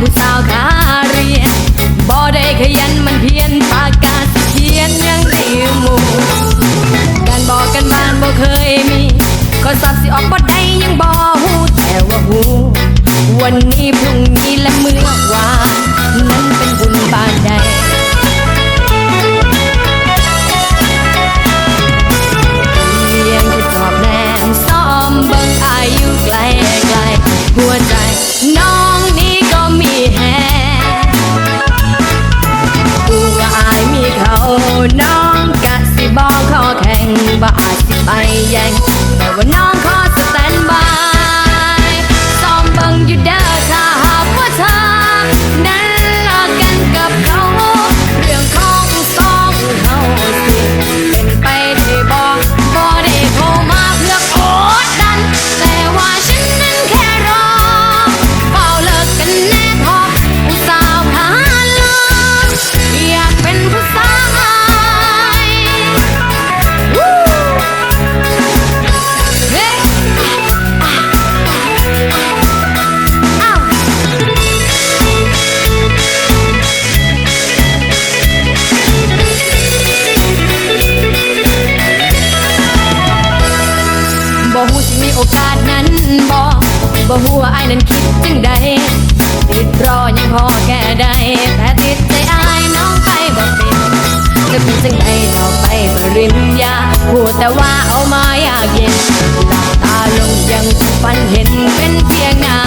ผู้สาวขาเรียนบ่ได้ขยันมันเพียนปากกาเขียนยังได้หมู่การบอกกันบ้านบ่เคยมีก็สับสิออกบ่ได้ยังบ่หูแต่ว่าหูวันนี้พรุ่งนี้และเมื่อวานนั้นเป็นบุญบานใดเรียนจะจอบแนมซ้อมเบิ่งอายุไกล แย่งแต่ว่าน้อง บ่หัวไอ้นั้นคิดจังใดติดรอยังพอแก่ใดแต่ติดใจอ้ายน้องไปบ่เป็นจะเป็นจังใดต่อไปปริญญาพูดแต่ว่าเอามายากเย็นหลับตาลงยังฝันเห็นเป็นเพียงนา